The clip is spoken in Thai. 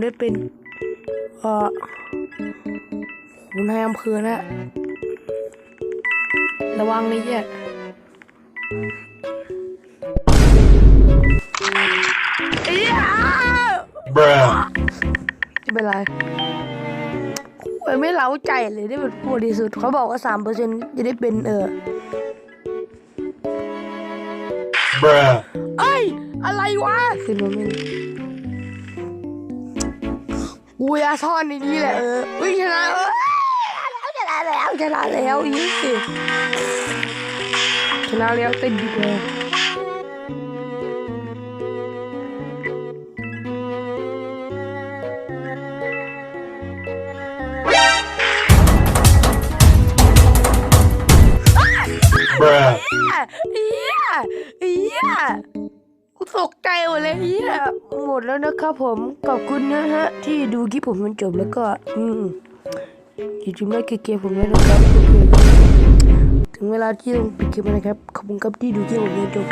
ได้เป็นเอ่อหูนายอำเภอนะ ระวังนี่แยเอ้ย Bruh. ไม่เป็นไรโอ้ยไม่เล้าใจเลยได้เป็นผู้บริสุทธิ์เขาบอกว่าสามเปอร์เซ็นจะได้เป็นเออ Bruh. เอ้ย อะไรวะขึ้นมาไม่ กูยาซ่อนในนี้แหละเอออุ้ยชนะเออชนะแล้วชนะแล้วยี่สิชนะแล้วเต้นดีกว่า Bruh. เฮียเฮีย กูตกใจหมดเลยเฮียหมดแล้วนะครับผม ขอบคุณนะฮะ ที่ดูคลิปผมจนจบแล้วก็ อืมอย่าลืมไลค์เกมผมด้วยนะครับถึงเวลาที่ต้องปิดคลิปนะครับ ขอบคุณครับที่ดูคลิปผมจนจบ